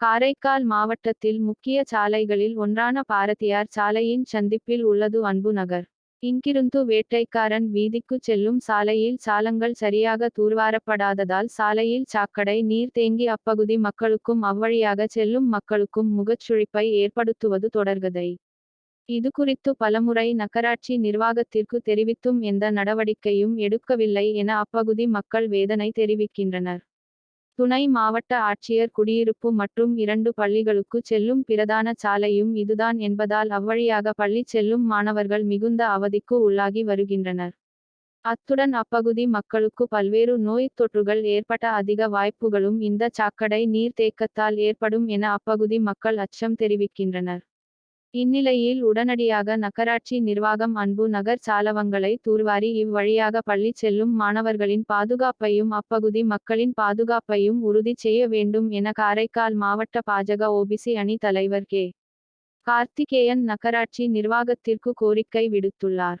காரைக்கால் மாவட்டத்தில் முக்கிய சாலைகளில் ஒன்றான பாரதியார் சாலையின் சந்திப்பில் உள்ளது அன்பு நகர். இங்கிருந்து வேட்டைக்காரன் வீதிக்கு செல்லும் சாலையில் சாலங்கள் சரியாக தூர்வாரப்படாததால் சாலையில் சாக்கடை நீர் தேங்கி அப்பகுதி மக்களுக்கும் அவ்வழியாக செல்லும் மக்களுக்கும் முகச்சுழிப்பை ஏற்படுத்துவது தொடர்கதை. இதுகுறித்து பலமுறை நகராட்சி நிர்வாகத்திற்கு தெரிவித்தும் எந்த நடவடிக்கையும் எடுக்கவில்லை என அப்பகுதி மக்கள் வேதனை தெரிவிக்கின்றனர். துணை மாவட்ட ஆட்சியர் குடியிருப்பு மற்றும் இரண்டு பள்ளிகளுக்கு செல்லும் பிரதான சாலையும் இதுதான் என்பதால் அவ்வழியாக பள்ளி செல்லும் மாணவர்கள் மிகுந்த அவதிக்கு உள்ளாகி வருகின்றனர். அத்துடன் அப்பகுதி மக்களுக்கு பல்வேறு நோய்த் தொற்றுகள் ஏற்பட்ட அதிக வாய்ப்புகளும் இந்த சாக்கடை நீர் தேக்கத்தால் ஏற்படும் என அப்பகுதி மக்கள் அச்சம் தெரிவிக்கின்றனர். இந்நிலையில் உடனடியாக நகராட்சி நிர்வாகம் அன்பு நகர் சாலவங்களை தூர்வாரி இவ்வழியாக பள்ளி செல்லும் மாணவர்களின் பாதுகாப்பையும் அப்பகுதி மக்களின் பாதுகாப்பையும் உறுதி செய்ய வேண்டும் என காரைக்கால் மாவட்ட பாஜக ஓபிசி அணி தலைவர் கே. கார்த்திகேயன் நகராட்சி நிர்வாகத்திற்கு கோரிக்கை விடுத்துள்ளார்.